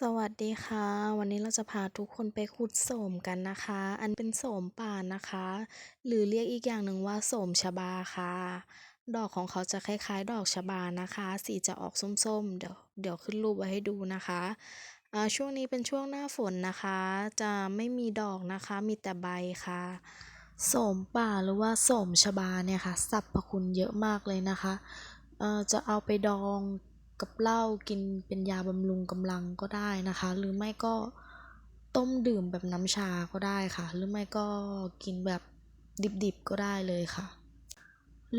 สวัสดีค่ะ วันนี้เราจะพาทุกคนไปขุดโสมกันนะคะ อันเป็นโสมป่านะคะ หรือเรียกอีกอย่างหนึ่งว่าโสมชบาค่ะ ดอกของเขาจะคล้ายๆ ดอกชบานะคะ สีจะออกส้มๆ เดี๋ยวเดี๋ยวขึ้นรูปไว้ให้ดูนะคะอ่าช่วงนี้เป็นช่วงหน้าฝนนะคะ จะไม่มีดอกนะคะ มีแต่ใบค่ะโสมป่าหรือว่าโสมชบาเนี่ยค่ะสรรพคุณเยอะมากเลยนะคะอ่อจะเอาไปดอง กับเหล้ากินเป็นยาบำรุงกำลังก็ได้นะคะ หรือไม่ก็ต้มดื่มแบบน้ำชาก็ได้ค่ะ หรือไม่ก็กินแบบดิบๆก็ได้เลยค่ะ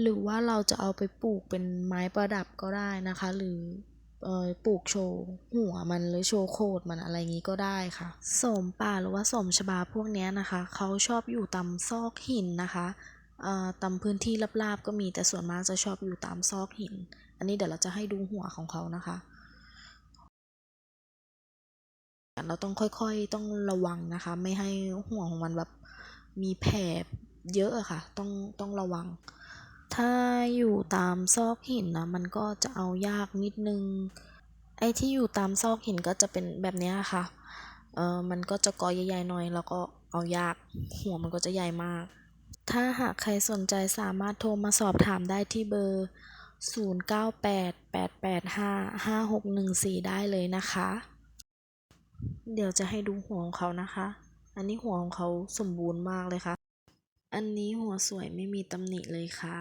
หรือว่าเราจะเอาไปปลูกเป็นไม้ประดับก็ได้นะคะ หรือเออปลูกโชว์หัวมันหรือโชว์โคดมันอะไรงี้ก็ได้ค่ะสมป่าหรือว่าสมชบาพวกนี้นะคะ เขาชอบอยู่ตามซอกหินนะคะ ตามพื้นที่ราบๆก็มีแต่ส่วนมากจะชอบอยู่ตามซอกหิน อันนี้เดี๋ยวเราจะให้ดูหัวของเขานะคะ เราต้องค่อยๆต้องระวังนะคะ ไม่ให้หัวของมันแบบมีแผลเยอะอะค่ะ ต้องต้องระวัง ถ้าอยู่ตามซอกหินนะมันก็จะเอายากนิดนึง ไอ้ที่อยู่ตามซอกหินก็จะเป็นแบบนี้ค่ะ เออมันก็จะกอใหญ่ๆหน่อย แล้วก็เอายากหัวมันก็จะใหญ่มาก ถ้าหากใครสนใจสามารถโทรมาสอบถามได้ที่เบอร์ 0988855614 ได้เลยนะคะ เดี๋ยวจะให้ดูหัวของเขานะคะ อันนี้หัวของเขาสมบูรณ์มากเลยค่ะ อันนี้หัวสวยไม่มีตำหนิเลยค่ะ